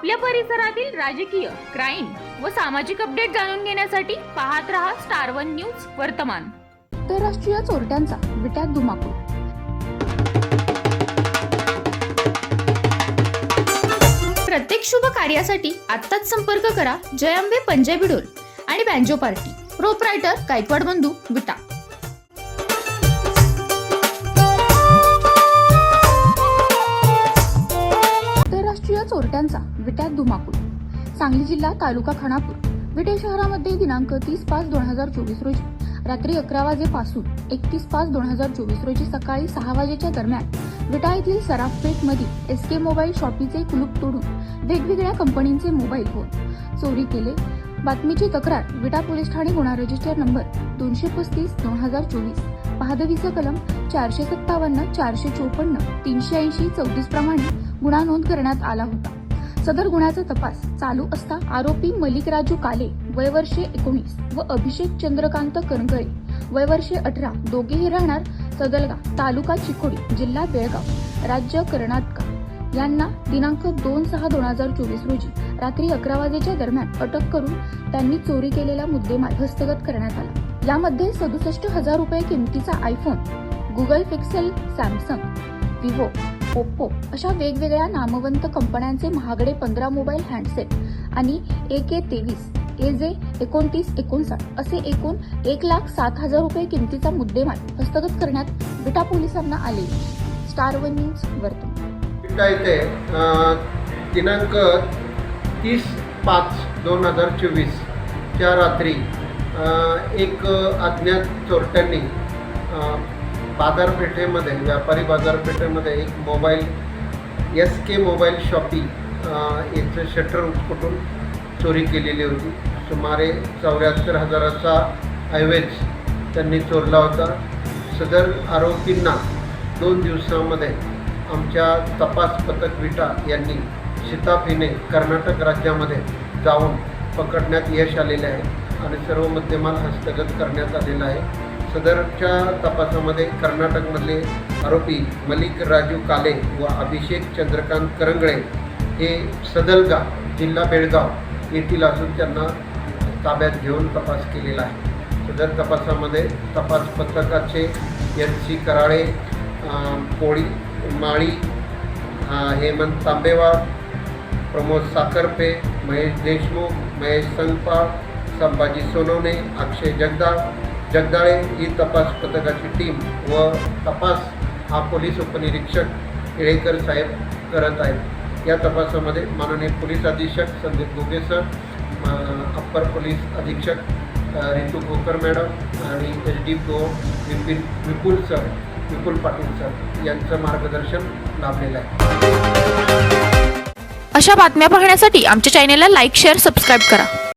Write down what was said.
आपल्या परिसरातील राजकीय क्राईम व सामाजिक अपडेट जाणून घेण्यासाठी पाहत रहा स्टार वन न्यूज वर्तमान. आंतरराष्ट्रीय चोरट्यांचा विट्यात धुमाकूळ. प्रत्येक शुभ कार्यासाठी आत्ताच संपर्क करा जय अंबे पंजाबी डोल आणि बँजो पार्टी. प्रोपरायटर गायकवाड बंधू विटा. चोरट्यांचा विट्यात धुमाकूळ. सांगली जिल्हा तालुका खानापूर. विटे शहरामध्ये दिनांक तीस पाच दोन हजार चोवीस रोजी रात्री अकरा वाजेपासून एकतीस पाच दोन हजार चोवीस रोजी सकाळी सहा वाजेच्या दरम्यान विटा येथील सराफपेठ मधील एस के मोबाईल शॉपीचे कुलूप तोडून वेगवेगळ्या कंपनीचे मोबाईल फोन. चोरी केले. बातमीची तक्रार विटा पोलीस ठाणे गुन्हा रजिस्टर नंबर दोनशे पस्तीस दोन हजार चोवीस. पहादवीचं कलम चारशे सत्तावन्न चारशे चोपन्न तीनशे ऐंशी चौतीस प्रमाणे गुन्हा नोंद करण्यात आला होता. सदर गुन्ह्याचा तपास चालू असता आरोपी मलिक राजू काले वय वर्षे एकोणीस व अभिषेक चंद्रकांत करंगळे वय वर्षे अठरा दोघेही राहणार सदलगा तालुका चिकोडी जिल्हा बेळगाव राज्य कर्नाटक. यांना दिनांक दोन सहा दोन हजार चोवीस रोजी रात्री अकरा वाजेच्या दरम्यान अटक करून त्यांनी चोरी केलेला मुद्देमाल हस्तगत करण्यात आला. यामध्ये सदुसष्ट हजार रुपये किमतीचा iPhone Google Pixel Samsung Vivo Oppo अशा वेगवेगळ्या नामवंत कंपन्यांचे महागडे पंधरा मोबाईल हँडसेट आणि ए के तेवीस ए जे एकोणतीस एकोणसाठ असे एकूण एक लाख सात हजार रुपये किमतीचा मुद्देमाल हस्तगत करण्यात विटा पोलिसांना आले. स्टार वन न्यूज वर्तमान विटा येथे दिनांक तीस पाच दोन हजार चोवीसच्या रात्री एक अज्ञात चोरट्यांनी बाजारपेठेमध्ये व्यापारी बाजारपेठेमध्ये एक mobile S K mobile shoppe याचं शटर उचकटून चोरी केलेली होती. सुमारे चौऱ्याहत्तर हजाराचा ऐवज त्यांनी चोरला होता. सदर आरोपींना दोन दिवसामध्ये आमच्या तपास पथक विटा यांनी शिताफीने कर्नाटक राज्यामध्ये जाऊन पकडण्यात यश आलेले आहे आणि सर्व मुद्देमाल हस्तगत करण्यात आलेला आहे. सदरच्या तपासामध्ये कर्नाटकमधले आरोपी मलिक राजू काले व अभिषेक चंद्रकांत करंगळे हे सदलगा जिल्हा बेळगाव येथील असून त्यांना ताब्यात घेऊन तपास केलेला आहे. सदर तपासामध्ये तपास पथकाचे एन सी कराळे पोळी माळी हेमंत तांबेवार प्रमोद साखरपे महेश देशमुख महेश संगपाळ संभाजी सोनवणे अक्षय जगदाळ जगदाळे ही तपास पथकाची टीम व तपास हा पोलीस उपनिरीक्षक येळेकर साहेब करत आहेत. या तपासामध्ये माननीय पोलीस अधीक्षक Sandeep Goge sir upper police अधीक्षक रितू गोकर मॅडम आणि एच डी गो विपिन विपुल सर विपुल पाटील सर यांचं मार्गदर्शन लाभलेलं आहे. अशा बातम्या पाहण्यासाठी आमच्या चॅनेलला लाईक शेअर सबस्क्राईब करा.